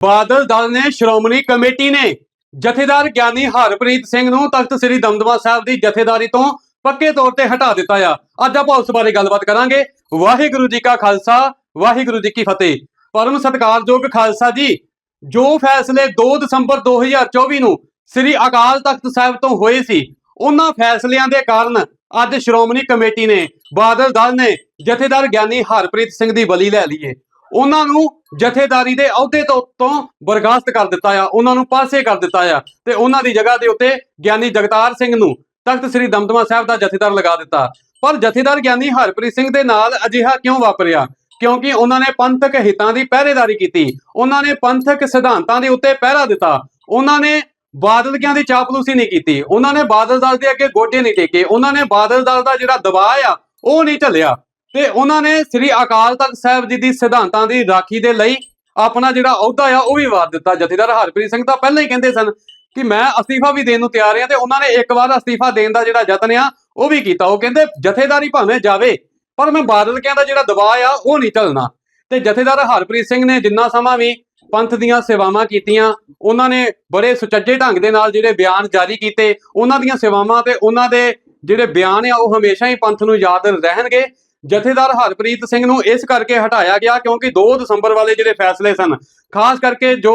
ਬਾਦਲ ਦਲ ਨੇ ਸ਼੍ਰੋਮਣੀ ਕਮੇਟੀ ਨੇ ਜਥੇਦਾਰ ਗਿਆਨੀ ਹਰਪ੍ਰੀਤ ਸਿੰਘ ਨੂੰ ਤਖਤ ਸ੍ਰੀ ਦਮਦਮਾ ਸਾਹਿਬ ਦੀ ਜਥੇਦਾਰੀ ਤੋਂ ਪੱਕੇ ਤੌਰ ਤੇ ਹਟਾ ਦਿੱਤਾ ਆ। ਅੱਜ ਆਪਾਂ ਉਸ ਬਾਰੇ ਗੱਲਬਾਤ ਕਰਾਂਗੇ। ਵਾਹਿਗੁਰੂ ਜੀ ਕਾ ਖਾਲਸਾ, ਵਾਹਿਗੁਰੂ ਜੀ ਕੀ ਫਤਿਹ। ਪਰਮ ਸਤਿਕਾਰਯੋਗ ਖਾਲਸਾ ਜੀ, ਜੋ ਫੈਸਲੇ 2 ਦਸੰਬਰ 2024 ਨੂੰ ਸ੍ਰੀ ਅਕਾਲ ਤਖਤ ਸਾਹਿਬ ਤੋਂ ਹੋਏ ਸੀ, ਉਹਨਾਂ ਫੈਸਲਿਆਂ ਦੇ ਕਾਰਨ ਅੱਜ ਸ਼੍ਰੋਮਣੀ ਕਮੇਟੀ ਨੇ, ਬਾਦਲ ਦਲ ਨੇ ਜਥੇਦਾਰ ਗਿਆਨੀ ਹਰਪ੍ਰੀਤ ਸਿੰਘ ਦੀ ਬਲੀ ਲੈ ਲਈਏ ਉਹਨਾਂ ਨੂੰ ਜਥੇਦਾਰੀ ਦੇ ਅਹੁਦੇ ਤੋਂ ਤੋਂ ਬਰਖਾਸਤ ਕਰ ਦਿੱਤਾ ਆ, ਉਹਨਾਂ ਨੂੰ ਪਾਸੇ ਕਰ ਦਿੱਤਾ ਆ ਤੇ ਉਹਨਾਂ ਦੀ ਜਗ੍ਹਾ ਦੇ ਉੱਤੇ ਗਿਆਨੀ ਜਗਤਾਰ ਸਿੰਘ ਨੂੰ ਤਖਤ ਸ੍ਰੀ ਦਮਦਮਾ ਸਾਹਿਬ ਦਾ ਜਥੇਦਾਰ ਲਗਾ ਦਿੱਤਾ। ਪਰ ਜਥੇਦਾਰ ਗਿਆਨੀ ਹਰਪ੍ਰੀਤ ਸਿੰਘ ਦੇ ਨਾਲ ਅਜਿਹਾ ਕਿਉਂ ਵਾਪਰਿਆ? ਕਿਉਂਕਿ ਉਹਨਾਂ ਨੇ ਪੰਥਕ ਹਿੱਤਾਂ ਦੀ ਪਹਿਰੇਦਾਰੀ ਕੀਤੀ, ਉਹਨਾਂ ਨੇ ਪੰਥਕ ਸਿਧਾਂਤਾਂ ਦੇ ਉੱਤੇ ਪਹਿਰਾ ਦਿੱਤਾ, ਉਹਨਾਂ ਨੇ ਬਾਦਲਕਿਆਂ ਦੀ ਚਾਪਲੂਸੀ ਨਹੀਂ ਕੀਤੀ, ਉਹਨਾਂ ਨੇ ਬਾਦਲ ਦਲ ਦੇ ਅੱਗੇ ਗੋਡੇ ਨਹੀਂ ਟੇਕੇ, ਉਹਨਾਂ ਨੇ ਬਾਦਲ ਦਲ ਦਾ ਜਿਹੜਾ ਦਬਾਅ ਆ, ਉਹ ਨਹੀਂ ਝੱਲਿਆ। ਤੇ ਉਹਨਾਂ ਨੇ ਸ੍ਰੀ ਅਕਾਲ ਤਖਤ ਸਾਹਿਬ ਜੀ ਦੀ ਸਿਧਾਂਤਾਂ ਦੀ ਰਾਖੀ ਦੇ ਲਈ ਆਪਣਾ ਜਿਹੜਾ ਅਹੁਦਾ ਆ, ਉਹ ਵੀ ਵਾਰ ਦਿੱਤਾ। ਜਥੇਦਾਰ ਹਰਪ੍ਰੀਤ ਸਿੰਘ ਤਾਂ ਪਹਿਲਾਂ ਹੀ ਕਹਿੰਦੇ ਸਨ ਕਿ ਮੈਂ ਅਸਤੀਫਾ ਵੀ ਦੇਣ ਨੂੰ ਤਿਆਰ ਹਾਂ ਤੇ ਉਹਨਾਂ ਨੇ ਇੱਕ ਵਾਰ ਅਸਤੀਫਾ ਦੇਣ ਦਾ ਜਿਹੜਾ ਯਤਨ ਆ, ਉਹ ਵੀ ਕੀਤਾ। ਉਹ ਕਹਿੰਦੇ, ਜਥੇਦਾਰੀ ਭਾਵੇਂ ਜਾਵੇ, ਪਰ ਮੈਂ ਬਾਦਲ ਕਹਿੰਦਾ ਜਿਹੜਾ ਦਬਾਅ ਆ, ਉਹ ਨਹੀਂ ਝੱਲਣਾ ਤੇ ਜਥੇਦਾਰ ਹਰਪ੍ਰੀਤ ਸਿੰਘ ਨੇ ਜਿੰਨਾ ਸਮਾਂ ਵੀ ਪੰਥ ਦੀਆਂ ਸੇਵਾਵਾਂ ਕੀਤੀਆਂ, ਉਹਨਾਂ ਨੇ ਬੜੇ ਸੁਚੱਜੇ ਢੰਗ ਦੇ ਨਾਲ ਜਿਹੜੇ ਬਿਆਨ ਜਾਰੀ ਕੀਤੇ, ਉਹਨਾਂ ਦੀਆਂ ਸੇਵਾਵਾਂ ਤੇ ਉਹਨਾਂ ਦੇ ਜਿਹੜੇ ਬਿਆਨ ਆ, ਉਹ ਹਮੇਸ਼ਾ ਹੀ ਪੰਥ ਨੂੰ ਯਾਦ ਰਹਿਣਗੇ। ਜਥੇਦਾਰ ਹਰਪ੍ਰੀਤ ਸਿੰਘ ਨੂੰ ਇਸ ਕਰਕੇ ਹਟਾਇਆ ਗਿਆ ਕਿਉਂਕਿ 2 ਦਸੰਬਰ ਵਾਲੇ ਜਿਹੜੇ ਫੈਸਲੇ ਸਨ, ਖਾਸ ਕਰਕੇ ਜੋ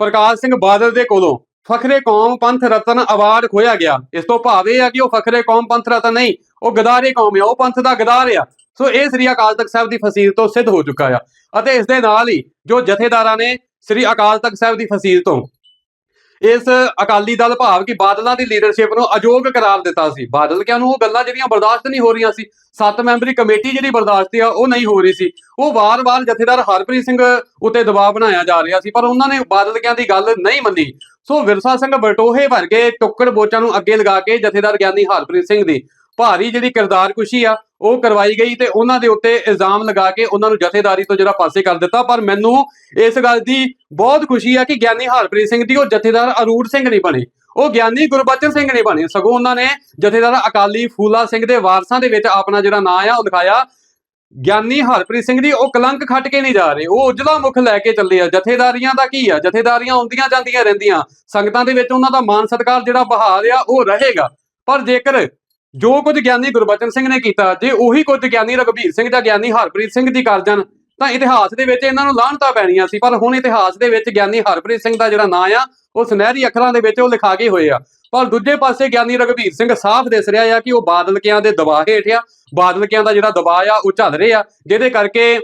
ਪ੍ਰਕਾਸ਼ ਸਿੰਘ ਬਾਦਲ ਦੇ ਕੋਲੋਂ ਫਖਰੇ ਕੌਮ ਪੰਥ ਰਤਨ ਅਵਾਰਡ ਖੋਇਆ ਗਿਆ। ਇਸ ਤੋਂ ਭਾਵ ਇਹ ਆ ਕਿ ਉਹ ਫਖਰੇ ਕੌਮ ਪੰਥ ਰਤਨ ਨਹੀਂ, ਉਹ ਗਦਾਰੇ ਕੌਮ ਆ, ਉਹ ਪੰਥ ਦਾ ਗਦਾਰ ਆ। ਸੋ ਇਹ ਸ੍ਰੀ ਅਕਾਲ ਤਖਤ ਸਾਹਿਬ ਦੀ ਫਸੀਲ ਤੋਂ ਸਿੱਧ ਹੋ ਚੁੱਕਾ ਆ। ਅਤੇ ਇਸ ਦੇ ਨਾਲ ਹੀ ਜੋ ਜਥੇਦਾਰਾਂ ਨੇ ਸ੍ਰੀ ਅਕਾਲ ਤਖਤ ਸਾਹਿਬ ਦੀ ਫਸੀਲ ਤੋਂ ਇਸ ਅਕਾਲੀ ਦਲ ਭਾਵ ਕਿ ਬਾਦਲਾਂ ਦੀ ਲੀਡਰਸ਼ਿਪ ਨੂੰ ਅਯੋਗ ਕਰਾਰ ਦਿੱਤਾ ਸੀ। ਬਾਦਲ ਕਿਆਂ ਨੂੰ? ਉਹ ਗੱਲਾਂ ਜਿਹੜੀਆਂ ਬਰਦਾਸ਼ਤ ਨਹੀਂ ਹੋ ਰਹੀਆਂ ਸੀ। ਸੱਤ ਮੈਂਬਰੀ ਕਮੇਟੀ ਜਿਹੜੀ ਬਰਦਾਸ਼ਤ ਆ, ਉਹ ਨਹੀਂ ਹੋ ਰਹੀ ਸੀ। ਉਹ ਵਾਰ-ਵਾਰ ਜਥੇਦਾਰ ਹਰਪ੍ਰੀਤ ਸਿੰਘ ਉੱਤੇ ਦਬਾਅ ਬਣਾਇਆ ਜਾ ਰਿਹਾ ਸੀ, ਪਰ ਉਹਨਾਂ ਨੇ ਬਾਦਲ ਕਿਆਂ ਦੀ ਗੱਲ ਨਹੀਂ ਮੰਨੀ। ਸੋ ਵਿਰਸਾ ਸਿੰਘ ਬਟੋਹੇ ਵਰਗੇ ਟੁੱਕੜ ਬੋਚਾਂ ਨੂੰ ਅੱਗੇ ਲਗਾ ਕੇ ਜਥੇਦਾਰ ਗਿਆਨੀ ਹਰਪ੍ਰੀਤ ਸਿੰਘ ਦੀ ਭਾਰੀ ਜਿਹੜੀ ਕਿਰਦਾਰ ਕੁਸ਼ੀ ਆ ਉਹ ਕਰਵਾਈ ਗਈ ਤੇ ਉਹਨਾਂ ਦੇ ਉੱਤੇ ਇਲਜ਼ਾਮ ਲਗਾ ਕੇ ਉਹਨਾਂ ਨੂੰ ਜਥੇਦਾਰੀ ਤੋਂ ਜਿਹੜਾ ਪਾਸੇ ਕਰ ਦਿੱਤਾ। ਪਰ ਮੈਨੂੰ ਇਸ ਗੱਲ ਦੀ ਬਹੁਤ ਖੁਸ਼ੀ ਆ ਕਿ ਗਿਆਨੀ ਹਰਪ੍ਰੀਤ ਸਿੰਘ ਦੀ ਉਹ ਜਥੇਦਾਰ ਅਰੂਰ ਸਿੰਘ ਨਹੀਂ ਬਣੇ। ਉਹ ਗਿਆਨੀ ਗੁਰਬਚਨ ਸਿੰਘ ਨਹੀਂ ਬਣੇ। ਸਗੋਂ ਉਹਨਾਂ ਨੇ ਜਥੇਦਾਰ ਅਕਾਲੀ ਫੂਲਾ ਸਿੰਘ ਦੇ ਵਾਰਸਾਂ ਦੇ ਵਿੱਚ ਆਪਣਾ ਜਿਹੜਾ ਨਾਂ ਆ, ਉਹ ਲਿਖਾਇਆ। ਗਿਆਨੀ ਹਰਪ੍ਰੀਤ ਸਿੰਘ ਦੀ ਉਹ ਕਲੰਕ ਖੱਟ ਕੇ ਨਹੀਂ ਜਾ ਰਹੇ। ਉਹ ਉਜਲਾ ਮੁਖ ਲੈ ਕੇ ਚੱਲੇ ਆ। ਜਥੇਦਾਰੀਆਂ ਦਾ ਕੀ ਆ? ਜਥੇਦਾਰੀਆਂ ਆਉਂਦੀਆਂ ਜਾਂਦੀਆਂ ਰਹਿੰਦੀਆਂ। ਸੰਗਤਾਂ ਦੇ ਵਿੱਚ ਉਹਨਾਂ ਦਾ ਮਾਨ ਸਤਿਕਾਰ ਜਿਹੜਾ ਬਹਾਲ ਆ, ਉਹ ਰਹੇਗਾ। ਪਰ ਜੇਕਰ ਜੋ ਕੁਝ ਗਿਆਨੀ ਗੁਰਬਚਨ ਸਿੰਘ ਨੇ ਕੀਤਾ, ਜੇ ਉਹੀ ਕੁਝ ਗਿਆਨੀ ਰਘਬੀਰ ਸਿੰਘ ਜਾਂ ਗਿਆਨੀ ਹਰਪ੍ਰੀਤ ਸਿੰਘ ਦੀ ਕਰ ਜਾਣ, ਤਾਂ ਇਤਿਹਾਸ ਦੇ ਵਿੱਚ ਇਹਨਾਂ ਨੂੰ ਲਾਹਣਤਾ ਪੈਣੀਆਂ ਸੀ, ਪਰ ਹੁਣ ਇਤਿਹਾਸ ਦੇ ਵਿੱਚ ਗਿਆਨੀ ਹਰਪ੍ਰੀਤ ਸਿੰਘ ਦਾ ਜਿਹੜਾ ਨਾਂ ਆ ਉਹ ਸੁਨਹਿਰੀ ਅੱਖਰਾਂ ਦੇ ਵਿੱਚ ਉਹ ਲਿਖਾ ਕੇ ਹੋਏ ਆ। ਪਰ ਦੂਜੇ ਪਾਸੇ ਗਿਆਨੀ ਰਘਬੀਰ ਸਿੰਘ ਸਾਫ਼ ਦਿਸ ਰਿਹਾ ਆ ਕਿ ਉਹ ਬਾਦਲਕਿਆਂ ਦੇ ਦਬਾਅ ਹੇਠ ਆ, ਬਾਦਲਕਿਆਂ ਦਾ ਜਿਹੜਾ ਦਬਾਅ ਆ, ਉਹ ਝੱਲ ਰਿਹਾ ਜਿਹਦੇ ਕਰਕੇ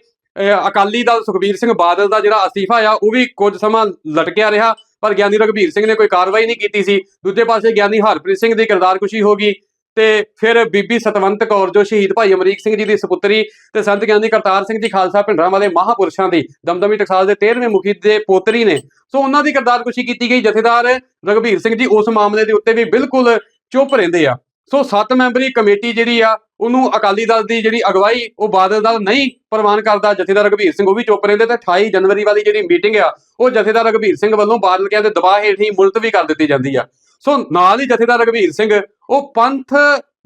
ਅਕਾਲੀ ਦਲ ਸੁਖਬੀਰ ਸਿੰਘ ਬਾਦਲ ਦਾ ਜਿਹੜਾ ਅਸਤੀਫਾ ਆ, ਉਹ ਵੀ ਕੁਝ ਸਮਾਂ ਲਟਕਿਆ ਰਿਹਾ, ਪਰ ਗਿਆਨੀ ਰਘਬੀਰ ਸਿੰਘ ਨੇ ਕੋਈ ਕਾਰਵਾਈ ਨਹੀਂ ਕੀਤੀ ਸੀ। ਦੂਜੇ ਪਾਸੇ ਗਿਆਨੀ ਹਰਪ੍ਰੀਤ ਸਿੰਘ ਦੀ ਕਿਰਦਾਰਕੁਸ਼ੀ ਹੋ ਗਈ ਤੇ ਫਿਰ ਬੀਬੀ ਸਤਵੰਤ ਕੌਰ ਜੋ ਸ਼ਹੀਦ ਭਾਈ ਅਮਰੀਕ ਸਿੰਘ ਜੀ ਦੀ ਸੁਪੁੱਤਰੀ ਤੇ ਸੰਤ ਗਿਆਨੀ ਕਰਤਾਰ ਸਿੰਘ ਜੀ ਖਾਲਸਾ ਭਿੰਡਰਾਂ ਵਾਲੇ ਮਹਾਪੁਰਸ਼ਾਂ ਦੀ ਦਮਦਮੀ ਟਕਸਾਲ ਦੇ 13ਵੇਂ ਮੁਖੀ ਦੇ ਪੋਤਰੀ ਨੇ। ਸੋ ਉਹਨਾਂ ਦੀ ਕਿਰਦਾਰਕੁਸ਼ੀ ਕੀਤੀ ਗਈ। ਜਥੇਦਾਰ ਰਘਬੀਰ ਸਿੰਘ ਜੀ ਉਸ ਮਾਮਲੇ ਦੇ ਉੱਤੇ ਵੀ ਬਿਲਕੁਲ ਚੁੱਪ ਰਹਿੰਦੇ ਆ। ਸੋ ਸੱਤ ਮੈਂਬਰੀ ਕਮੇਟੀ ਜਿਹੜੀ ਆ, ਉਹਨੂੰ ਅਕਾਲੀ ਦਲ ਦੀ ਜਿਹੜੀ ਅਗਵਾਈ, ਉਹ ਬਾਦਲ ਦਲ ਨਹੀਂ ਪ੍ਰਵਾਨ ਕਰਦਾ। ਜਥੇਦਾਰ ਰਘਬੀਰ ਸਿੰਘ ਉਹ ਵੀ ਚੁੱਪ ਰਹਿੰਦੇ ਤੇ 28 ਜਨਵਰੀ ਵਾਲੀ ਜਿਹੜੀ ਮੀਟਿੰਗ ਆ, ਉਹ ਜਥੇਦਾਰ ਰਘਬੀਰ ਸਿੰਘ ਵੱਲੋਂ ਬਾਦਲ ਕਿਆਂ ਦੇ ਦਬਾਅ ਹੇਠ ਹੀ ਮੁਲਤਵੀ ਕਰ ਦਿੱਤੀ ਜਾਂਦੀ ਆ। ਸੋ ਨਾਲ ਹੀ ਜਥੇਦਾਰ ਰਘਬੀਰ ਸਿੰਘ, ਉਹ ਪੰਥ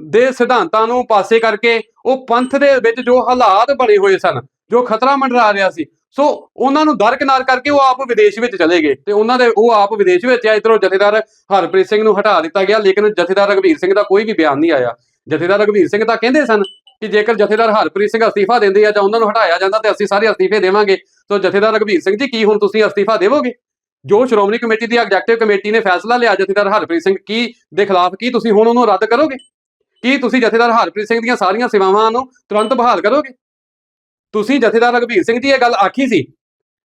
ਦੇ ਸਿਧਾਂਤਾਂ ਨੂੰ ਪਾਸੇ ਕਰਕੇ, ਉਹ ਪੰਥ ਦੇ ਵਿੱਚ ਜੋ ਹਾਲਾਤ ਬਣੇ ਹੋਏ ਸਨ, ਜੋ ਖਤਰਾ ਮੰਡਰਾ ਰਿਹਾ ਸੀ, ਸੋ ਉਹਨਾਂ ਨੂੰ ਦਰਕਨਾਰ ਕਰਕੇ ਉਹ ਆਪ ਵਿਦੇਸ਼ ਵਿੱਚ ਚਲੇ ਗਏ ਤੇ ਉਹਨਾਂ ਦੇ, ਉਹ ਆਪ ਵਿਦੇਸ਼ ਵਿੱਚ ਆ ਇਧਰੋਂ ਜਥੇਦਾਰ ਹਰਪ੍ਰੀਤ ਸਿੰਘ ਨੂੰ ਹਟਾ ਦਿੱਤਾ ਗਿਆ, ਲੇਕਿਨ ਜਥੇਦਾਰ ਰਘਬੀਰ ਸਿੰਘ ਦਾ ਕੋਈ ਵੀ ਬਿਆਨ ਨਹੀਂ ਆਇਆ। ਜਥੇਦਾਰ ਰਘਬੀਰ ਸਿੰਘ ਤਾਂ ਕਹਿੰਦੇ ਸਨ ਕਿ ਜੇਕਰ ਜਥੇਦਾਰ ਹਰਪ੍ਰੀਤ ਸਿੰਘ ਅਸਤੀਫਾ ਦਿੰਦੇ ਆ ਜਾਂ ਉਹਨਾਂ ਨੂੰ ਹਟਾਇਆ ਜਾਂਦਾ ਤੇ ਅਸੀਂ ਸਾਰੇ ਅਸਤੀਫੇ ਦੇਵਾਂਗੇ, ਸੋ ਜਥੇਦਾਰ ਰਘਬੀਰ ਸਿੰਘ ਜੀ, ਕੀ ਹੁਣ ਤੁਸੀਂ ਅਸਤੀਫਾ ਦੇਵੋਗੇ? ਜੋ ਸ਼੍ਰੋਮਣੀ ਕਮੇਟੀ ਦੀ ਐਗਜ਼ੈਕਟਿਵ ਕਮੇਟੀ ਨੇ ਫੈਸਲਾ ਲਿਆ ਜਥੇਦਾਰ ਹਰਪ੍ਰੀਤ ਸਿੰਘ, ਕੀ ਦੇ ਖਿਲਾਫ ਕੀ ਤੁਸੀਂ ਹੁਣ ਉਹਨੂੰ ਰੱਦ ਕਰੋਗੇ? ਕੀ ਤੁਸੀਂ ਜਥੇਦਾਰ ਹਰਪ੍ਰੀਤ ਸਿੰਘ ਦੀਆਂ ਸਾਰੀਆਂ ਸੇਵਾਵਾਂ ਨੂੰ ਤੁਰੰਤ ਬਹਾਲ ਕਰੋਗੇ? ਤੁਸੀਂ ਜਥੇਦਾਰ ਰਘਬੀਰ ਸਿੰਘ ਦੀ ਇਹ ਗੱਲ ਆਖੀ ਸੀ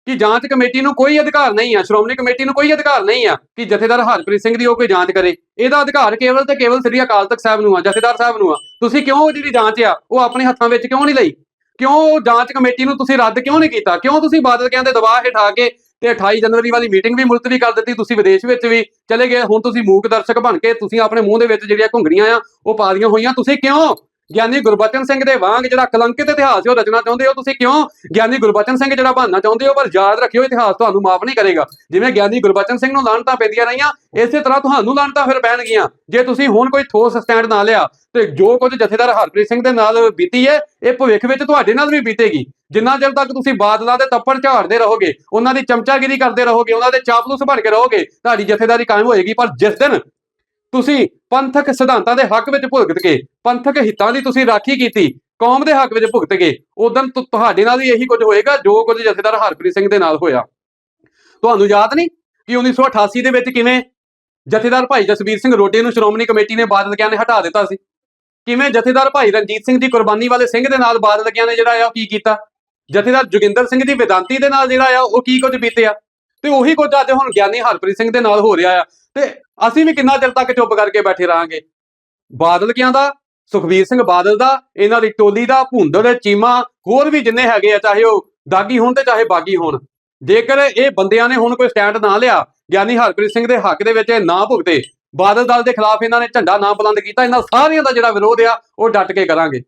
ਕਿ ਜਾਂਚ ਕਮੇਟੀ ਨੂੰ ਕੋਈ ਅਧਿਕਾਰ ਨਹੀਂ ਆ, ਸ਼੍ਰੋਮਣੀ ਕਮੇਟੀ ਨੂੰ ਕੋਈ ਅਧਿਕਾਰ ਨਹੀਂ ਆ ਕਿ ਜਥੇਦਾਰ ਹਰਪ੍ਰੀਤ ਸਿੰਘ ਦੀ ਉਹ ਕੋਈ ਜਾਂਚ ਕਰੇ। ਇਹਦਾ ਅਧਿਕਾਰ ਕੇਵਲ ਤੇ ਕੇਵਲ ਸ੍ਰੀ ਅਕਾਲ ਤਖਤ ਸਾਹਿਬ ਨੂੰ ਆ, ਜਥੇਦਾਰ ਸਾਹਿਬ ਨੂੰ ਆ। ਤੁਸੀਂ ਕਿਉਂ ਉਹ ਜਿਹੜੀ ਜਾਂਚ ਆ, ਉਹ ਆਪਣੇ ਹੱਥਾਂ ਵਿੱਚ ਕਿਉਂ ਨਹੀਂ ਲਈ? ਕਿਉਂ ਉਹ ਜਾਂਚ ਕਮੇਟੀ ਨੂੰ ਤੁਸੀਂ ਰੱਦ ਕਿਉਂ ਨਹੀਂ ਕੀਤਾ? ਕਿਉਂ ਤੁਸੀਂ ਬਾਦਲ ਕਹਿੰਦੇ ਦਬਾਅ ਹੇਠਾ ਕੇ ਤੇ 28 ਜਨਵਰੀ ਵਾਲੀ ਮੀਟਿੰਗ ਵੀ ਮੁਲਤਵੀ ਕਰ ਦਿੱਤੀ, ਤੁਸੀਂ ਵਿਦੇਸ਼ ਵਿੱਚ ਵੀ ਚਲੇ ਗਏ, ਹੁਣ ਤੁਸੀਂ ਮੂਕ ਦਰਸ਼ਕ ਬਣ ਕੇ ਤੁਸੀਂ ਆਪਣੇ ਮੂੰਹ ਦੇ ਵਿੱਚ ਜਿਹੜੀਆਂ ਘੁੰਗੜੀਆਂ ਆ, ਉਹ ਪਾ ਦੀਆਂ ਹੋਈਆਂ। ਤੁਸੀਂ ਕਿਉਂ ਗਿਆਨੀ ਗੁਰਬਚਨ ਸਿੰਘ ਦੇ ਵਾਂਗ ਜਿਹੜਾ ਕਲੰਕਿਤ ਇਤਿਹਾਸ ਉਹ ਰਚਨਾ ਚਾਹੁੰਦੇ ਹੋ ਤੁਸੀਂ ਕਿਉਂ? ਗਿਆਨੀ ਗੁਰਬਚਨ ਸਿੰਘ ਜਿਹੜਾ ਬਣਨਾ ਚਾਹੁੰਦੇ ਹੋ, ਪਰ ਯਾਦ ਰੱਖਿਓ ਇਤਿਹਾਸ ਤੁਹਾਨੂੰ ਮਾਫ ਨਹੀਂ ਕਰੇਗਾ। ਜਿਵੇਂ ਗਿਆਨੀ ਗੁਰਬਚਨ ਸਿੰਘ ਨੂੰ ਲਾਹਣਤਾਂ ਪੈਂਦੀਆਂ ਰਹੀਆਂ, ਇਸੇ ਤਰ੍ਹਾਂ ਤੁਹਾਨੂੰ ਲਾਹਣਤਾਂ ਫਿਰ ਪੈਣਗੀਆਂ। ਜੇ ਤੁਸੀਂ ਹੁਣ ਕੋਈ ਠੋਸ ਸਟੈਂਡ ਨਾ ਲਿਆ, ਤੇ ਜੋ ਕੁਝ ਜਥੇਦਾਰ ਹਰਪ੍ਰੀਤ ਸਿੰਘ ਦੇ ਨਾਲ ਬੀਤੀ ਹੈ, ਇਹ ਭਵਿੱਖ ਵਿੱਚ ਤੁਹਾਡੇ ਨਾਲ ਵੀ ਬੀਤੇਗੀ। ਜਿੰਨਾ ਚਿਰ ਤੱਕ ਤੁਸੀਂ ਬਾਦਲਾਂ ਦੇ ਤੱਪੜ ਝਾੜਦੇ ਰਹੋਗੇ, ਉਹਨਾਂ ਦੀ ਚਮਚਾਗਿਰੀ ਕਰਦੇ ਰਹੋਗੇ, ਉਹਨਾਂ ਦੇ ਚਾਪਲੂਸ ਬਣ ਕੇ ਰਹੋਗੇ, ਤੁਹਾਡੀ ਜਥੇਦਾਰੀ ਕਾਇਮ ਹੋਏਗੀ, ਪਰ ਜਿਸ ਦਿਨ ਤੁਸੀਂ ਪੰਥਕ ਸਿਧਾਂਤਾਂ ਦੇ ਹੱਕ ਵਿੱਚ ਭੁਗਤ ਕੇ, ਪੰਥਕ ਹਿੱਤਾਂ ਦੀ ਤੁਸੀਂ ਰਾਖੀ ਕੀਤੀ, ਕੌਮ ਦੇ ਹੱਕ ਵਿੱਚ ਭੁਗਤ ਕੇ ਉਦੋਂ ਤੁਹਾਡੇ ਨਾਲ ਵੀ ਇਹੀ ਕੁਝ ਹੋਏਗਾ ਜੋ ਕੁਝ ਜਥੇਦਾਰ ਹਰਪ੍ਰੀਤ ਸਿੰਘ ਦੇ ਨਾਲ ਹੋਇਆ। ਤੁਹਾਨੂੰ ਯਾਦ ਨਹੀਂ ਕਿ 1988 ਦੇ ਵਿੱਚ ਕਿਵੇਂ ਜਥੇਦਾਰ ਭਾਈ ਜਸਵੀਰ ਸਿੰਘ ਰੋਡੇ ਨੂੰ ਸ਼੍ਰੋਮਣੀ ਕਮੇਟੀ ਨੇ ਬਾਦਲ ਕਿਆਂ ਨੇ ਹਟਾ ਦਿੱਤਾ ਸੀ? ਕਿਵੇਂ ਜਥੇਦਾਰ ਭਾਈ ਰਣਜੀਤ ਸਿੰਘ ਦੀ ਕੁਰਬਾਨੀ ਵਾਲੇ ਸਿੰਘ ਦੇ ਨਾਲ ਬਾਦਲ ਕਿਆਂ ਨੇ ਜਿਹੜਾ ਆ ਉਹ ਕੀ ਕੀਤਾ? ਜਥੇਦਾਰ ਜੋਗਿੰਦਰ ਸਿੰਘ ਦੀ ਵਿਦਾਂਤੀ ਦੇ ਨਾਲ ਜਿਹੜਾ ਆ ਉਹ ਕੀ ਕੁਝ ਬੀਤਿਆ? ਤੇ ਉਹੀ ਕੁਝ ਅੱਜ ਹੁਣ ਗਿਆਨੀ ਹਰਪ੍ਰੀਤ ਸਿੰਘ ਦੇ ਨਾਲ ਹੋ ਰਿਹਾ ਆ। ਤੇ ਅਸੀਂ ਵੀ ਕਿੰਨਾ ਚਿਰ ਤੱਕ ਚੁੱਪ ਕਰਕੇ ਬੈਠੇ ਰਹਾਂਗੇ? ਬਾਦਲ ਕਿਆਂ ਦਾ? ਸੁਖਬੀਰ ਸਿੰਘ ਬਾਦਲ ਦਾ, ਇਹਨਾਂ ਦੀ ਟੋਲੀ ਦਾ ਭੁੰਦੜ ਚੀਮਾ, ਹੋਰ ਵੀ ਜਿੰਨੇ ਹੈਗੇ ਆ, ਚਾਹੇ ਉਹ ਦਾਗੀ ਹੋਣ ਤੇ ਚਾਹੇ ਬਾਗੀ ਹੋਣ। ਜੇਕਰ ਇਹ ਬੰਦਿਆਂ ਨੇ ਹੁਣ ਕੋਈ ਸਟੈਂਡ ਨਾ ਲਿਆ, ਗਿਆਨੀ ਹਰਪ੍ਰੀਤ ਸਿੰਘ ਦੇ ਹੱਕ ਦੇ ਵਿੱਚ ਇਹ ਨਾ ਭੁਗਤੇ, ਬਾਦਲ ਦਲ ਦੇ ਖਿਲਾਫ ਇਹਨਾਂ ਨੇ ਝੰਡਾ ਨਾ ਬੁਲੰਦ ਕੀਤਾ, ਇਹਨਾਂ ਸਾਰਿਆਂ ਦਾ ਜਿਹੜਾ ਵਿਰੋਧ ਆ, ਉਹ ਡਟ ਕੇ ਕਰਾਂਗੇ।